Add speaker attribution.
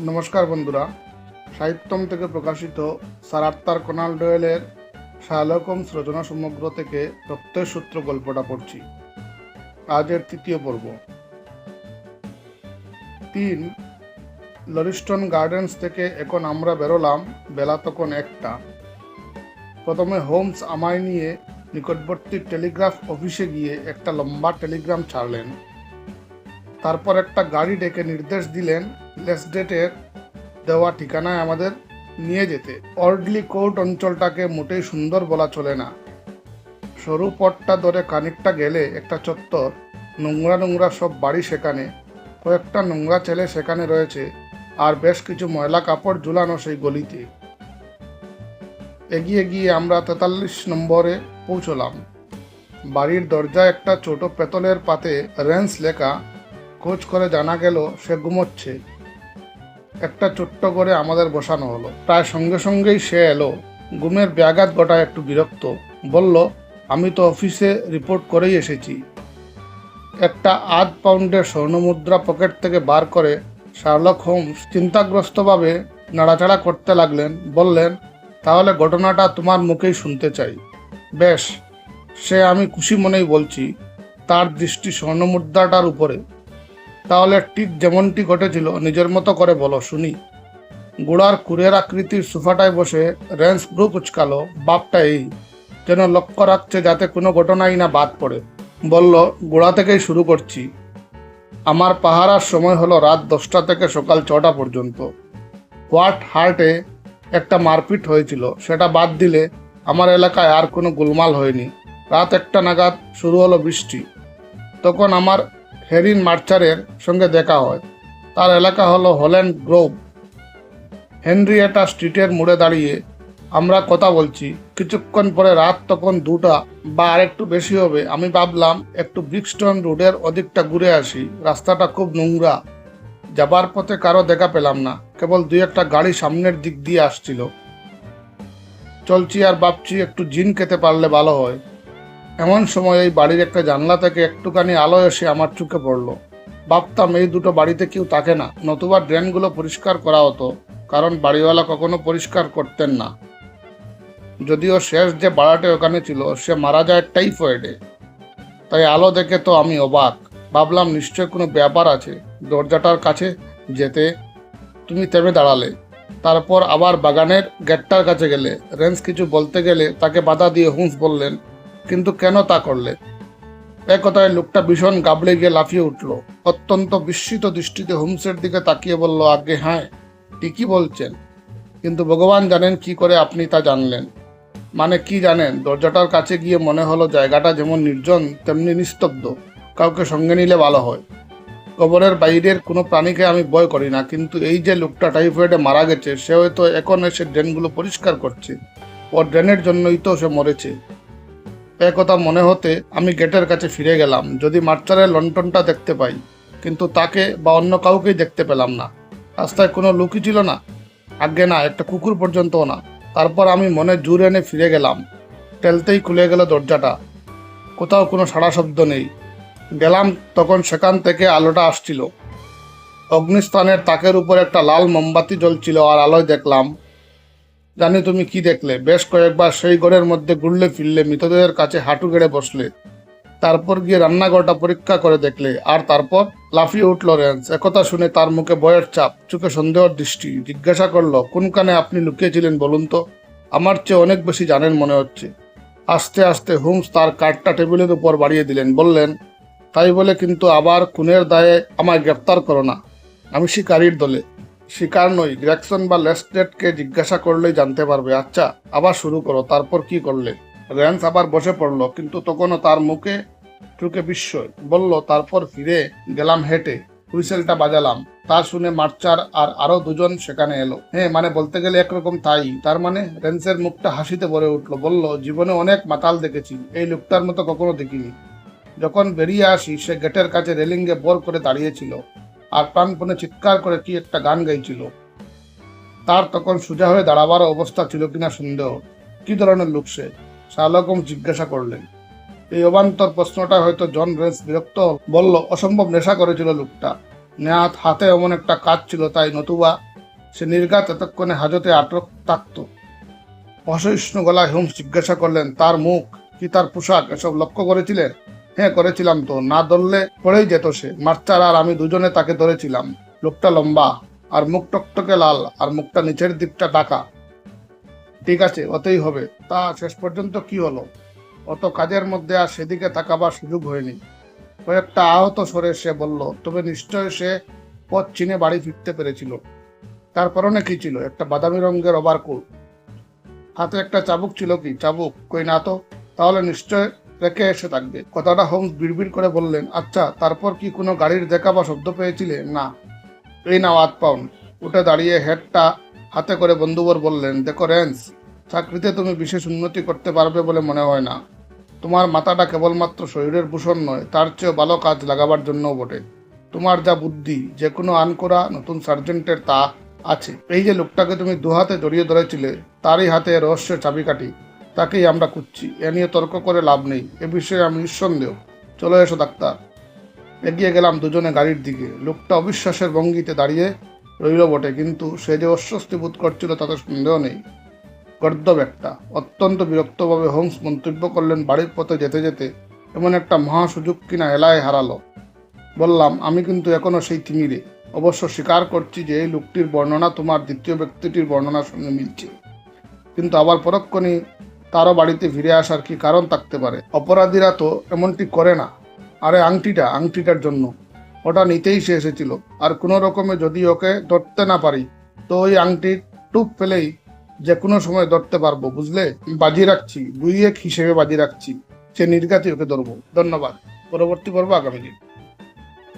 Speaker 1: নমস্কার বন্ধুরা। সাহিত্যম থেকে প্রকাশিত স্যার আত্মার কোনাল ডোয়েলের শাহলকম রচনা সমগ্র থেকে রক্তের সূত্র গল্পটা পড়ছি। আজের তৃতীয় পর্ব। তিন, লরিস্টন গার্ডেন্স থেকে এখন আমরা বেরোলাম বেলা তখন একটা। প্রথমে হোমস আমায় নিয়ে নিকটবর্তী টেলিগ্রাফ অফিসে গিয়ে একটা লম্বা টেলিগ্রাম ছাড়লেন। তারপর একটা গাড়ি ডেকে নির্দেশ দিলেন লেসডেটের দেওয়া ঠিকানায় আমাদের নিয়ে যেতে। অর্ডলি কোর্ট অঞ্চলটাকে মোটেই সুন্দর বলা চলে না। সরু পথটা ধরে খানিকটা গেলে একটা চত্বর, নোংরা নোংরা সব বাড়ি সেখানে, কয়েকটা নোংরা ছেলে সেখানে রয়েছে, আর বেশ কিছু ময়লা কাপড় ঝুলানো সেই গলিতে। এগিয়ে গিয়ে আমরা তেতাল্লিশ নম্বরে পৌঁছলাম। বাড়ির দরজায় একটা ছোট পেতলের পাতে রেন্স লেখা, খোঁজ করে জানা গেল সে ঘুমোচ্ছে। একটা ছোট্ট করে আমাদের বসানো হলো। প্রায় সঙ্গে সঙ্গেই সে এলো। ঘুমের ব্যাঘাত গোটায় একটু বিরক্ত। বলল, আমি তো অফিসে রিপোর্ট করেই এসেছি। একটা আধ পাউন্ডের স্বর্ণমুদ্রা পকেট থেকে বার করে শার্লক হোমস চিন্তাগ্রস্তভাবে নাড়াচাড়া করতে লাগলেন। বললেন, তাহলে ঘটনাটা তোমার মুখেই শুনতে চাই। বেশ, সে আমি খুশি মনেই বলছি, তার দৃষ্টি স্বর্ণমুদ্রাটার উপরে। তাহলে ঠিক যেমনটি ঘটেছিল, নিজের মতো করে বলো, শুনি। গোড়ার কুরের আকৃতির সোফাটায় বসে রেন্স ব্রু কুচকালো বাপটা এই, যেন লক্ষ্য রাখছে যাতে কোনো ঘটনাই না বাদ পড়ে। বলল, গোড়া থেকেই শুরু করছি। আমার পাহারার সময় হলো রাত দশটা থেকে সকাল ছটা পর্যন্ত। হোয়াট হার্টে একটা মারপিট হয়েছিল, সেটা বাদ দিলে আমার এলাকায় আর কোনো গোলমাল হয়নি। রাত একটা নাগাদ শুরু হলো বৃষ্টি। তখন আমার হেরিন মার্চারের সঙ্গে দেখা হয়। তার এলাকা হলো হল্যান্ড গ্রোভ। হেনরিয়েটা স্ট্রিটের মোড়ে দাঁড়িয়ে আমরা কথা বলছি। কিছুক্ষণ পরে রাত তখন দুটা বা আরেকটু বেশি হবে। আমি ভাবলাম, একটু ব্রিক্সটন রোডের ওদিকটা ঘুরে আসি। রাস্তাটা খুব নোংরা। যাবার পথে কারও দেখা পেলাম না। কেবল দুই একটা গাড়ি সামনের দিক দিয়ে আসছিল। চলছি আর ভাবছি একটু জিন খেতে পারলে ভালো হয়। এমন সময় এই বাড়ির একটা জানলা থেকে একটুখানি আলো এসে আমার চোখে পড়ল। ভাবতাম এই দুটো বাড়িতে কেউ থাকে না, নতুবা ড্রেনগুলো পরিষ্কার করা হতো, কারণ বাড়িওয়ালা কখনো পরিষ্কার করতেন না। যদিও শেষ যে বাড়াটে ওখানে ছিল, সে মারা যায় টাইফয়েডে। তাই আলো দেখে তো আমি অবাক। ভাবলাম নিশ্চয় কোনো ব্যাপার আছে, দরজাটার কাছে যেতে। তুমি থেমে দাঁড়ালে। তারপর আবার বাগানের গেটটার কাছে গেলে। রেঞ্জ কিছু বলতে গেলে তাকে বাধা দিয়ে হুঁস বললেন কিন্তু কেন তা করলে? এ কথায় লোকটা ভীষণ গাবলে গিয়ে লাফিয়ে উঠল। অত্যন্ত বিস্মিত দৃষ্টিতে হোমসের দিকে তাকিয়ে বলল আগে হ্যাঁ ঠিকই বলছেন। কিন্তু ভগবান জানেন কি করে আপনি তা জানলেন। মানে কি জানেন? দরজাটার কাছে গিয়ে মনে হলো জায়গাটা যেমন নির্জন, তেমনি নিস্তব্ধ। কাউকে সঙ্গে নিলে ভালো হয়। কবরের বাইরের কোনো প্রাণীকে আমি ভয় করি না, কিন্তু এই যে লোকটা টাইফয়েডে মারা গেছে সে হয়তো এখন এসে ড্রেনগুলো পরিষ্কার করছে। ও ড্রেনের জন্যই তো সে মরেছে। এ কথা মনে হতে আমি গেটের কাছে ফিরে গেলাম, যদি মার্চারের লন্ঠনটা দেখতে পাই। কিন্তু তাকে বা অন্য কাউকেই দেখতে পেলাম না। রাস্তায় কোনো লোকই ছিল না। আগে না, একটা কুকুর পর্যন্তও না। তারপর আমি মনে জোর এনে ফিরে গেলাম। টেলতেই খুলে গেল দরজাটা। কোথাও কোনো সাড়া শব্দ নেই। গেলাম তখন সেখান থেকে আলোটা আসছিল। অগ্নিস্থানের তাকের উপর একটা লাল মোমবাতি জ্বলছিল আর আলোয় দেখলাম জানি তুমি কি দেখলে? বেশ কয়েকবার সেই ঘরের মধ্যে ঘুরলে ফিরলে মৃতদেহের কাছে হাঁটু গেড়ে বসলে। তারপর গিয়ে রান্নাঘরটা পরীক্ষা করে দেখলে। আর তারপর লাফিয়ে উঠল রেন্স একথা শুনে তার মুখে বয়ের চাপ, চোখে সন্দেহের দৃষ্টি। জিজ্ঞাসা করল, কোনখানে আপনি লুকিয়েছিলেন বলুন তো? আমার চেয়ে অনেক বেশি জানেন মনে হচ্ছে। আস্তে আস্তে হুমস তার কার্ডটা টেবিলের উপর বাড়িয়ে দিলেন। বললেন, তাই বলে কিন্তু আবার খুনের দায়ে আমায় গ্রেপ্তার করো না। আমি শিকারীর দলে। শিকার নই গ্রেকসন বা লেস্টেটকে জিজ্ঞাসা করলেই জানতে পারবে আচ্ছা আবার শুরু করো, তারপর কি করলে? র্যান্স আবার বসে পড়ল, কিন্তু তখনও তার মুখে চোখে বিস্ময়, বলল, তারপর ফিরে গেলাম হেঁটে, হুইসেলটা বাজালাম, তা শুনে মার্চার আর আরও দুজন সেখানে এলো। হ্যাঁ মানে বলতে গেলে একরকম তাই, তার মানে রেন্সের মুখটা হাসিতে ভরে উঠল, বলল, জীবনে অনেক মাতাল দেখেছি, এই লোকটার মতো কখনো দেখিনি। যখন বেরিয়ে আসি, সে গেটের কাছে রেলিংয়ে বর করে দাঁড়িয়েছিল। আর প্রাণপণে চিৎকার করে কি একটা গান গাইছিল। তার তখন সোজা হয়ে দাঁড়াবার অবস্থা ছিল কিনা সন্দেহ। কি ধরনের লোক সে? শালকম জিজ্ঞাসা করলেন। এই অবান্তর প্রশ্নটা হয়তো জন রেন্স বিরক্ত বলল, অসম্ভব নেশা করেছিল লোকটা। নেহাত হাতে এমন একটা কাজ ছিল, তাই নতুবা সে নির্ঘাত এতক্ষণে হাজতে আটক থাকত। অসহিষ্ণু গলায় হোমস জিজ্ঞাসা করলেন, তার মুখ কি তার পোশাক এসব লক্ষ্য করেছিলেন হ্যাঁ করেছিলাম তো। না ধরলে পড়েই যেত সে। মাস্টার আর আমি দুজনে তাকে ধরেছিলাম। লোকটা লম্বা, আর মুখ টকটকে লাল, আর মুখটা নিচের দিকটা টাকা ঠিক আছে, অতই হবে। তা শেষ পর্যন্ত কি হলো? অত কাজের মধ্যে আর সেদিকে তাকাবার সুযোগ হয়নি। কয়েকটা আহত সরে সে বলল, তবে নিশ্চয় সে পথ চিনে বাড়ি ফিরতে পেরেছিল। তার পরনে কি ছিল? একটা বাদামি রঙের ওভারকোট। হাতে একটা চাবুক ছিল কি? চাবুক? কই না তো? তাহলে নিশ্চয় রেখে এসে থাকবে। কথাটা হোমস বিড়বিড় করে বললেন আচ্ছা তারপর কি কোনো গাড়ির দেখা বা শব্দ পেয়েছিলে? না। এই নাও, হাত পাউন্ড উঠে দাঁড়িয়ে হেডটা হাতে করে বন্ধুবর বললেন, দেখো রেন্স চাকরিতে তুমি বিশেষ উন্নতি করতে পারবে বলে মনে হয় না। তোমার মাথাটা কেবলমাত্র শরীরের ভূষণ নয়, তার চেয়েও ভালো কাজ লাগাবার জন্যও বটে। তোমার যা বুদ্ধি যে কোনো আনকরা নতুন সার্জেন্টের তা আছে। এই যে লোকটাকে তুমি দুহাতে জড়িয়ে ধরেছিলে, তারই হাতে রহস্যের চাবিকাঠি। তাকেই আমরা খুঁজছি। এ নিয়ে তর্ক করে লাভ নেই। এ বিষয়ে আমি নিঃসন্দেহ। চলে এসো, ডাক্তার। এগিয়ে গেলাম দুজনে গাড়ির দিকে। লোকটা অবিশ্বাসের ভঙ্গিতে দাঁড়িয়ে রইল বটে, কিন্তু সে যে অস্বস্তি বোধ করছিল তাতে সন্দেহ নেই। গর্দব একটা। অত্যন্ত বিরক্তভাবে হোমস মন্তব্য করলেন, বাড়ির পথে যেতে যেতে এমন একটা মহা সুযোগ কিনা এলায় হারালো। বললাম, আমি কিন্তু এখনও সেই তিমিরে অবশ্য স্বীকার করছি যে এই লোকটির বর্ণনা তোমার দ্বিতীয় ব্যক্তিটির বর্ণনার সঙ্গে মিলছে। কিন্তু আবার পরক্ষণে তারও বাড়িতে ফিরে আসার কি কারণ থাকতে পারে? অপরাধীরা তো এমনটি করে না। আরে আংটিটা, আংটিটার জন্য। ওটা নিতেই সে এসেছিল। আর কোনো রকমে যদি ওকে ধরতে না পারি, তো ওই আংটির টুপ ফেলেই যে কোনো সময় ধরতে পারব, বুঝলে? বাজি রাখছি, দুই এক হিসেবে বাজি রাখছি। সে নির্ঘাতই ওকে ধরবো। ধন্যবাদ। পরবর্তী পর্ব আগামী দিন।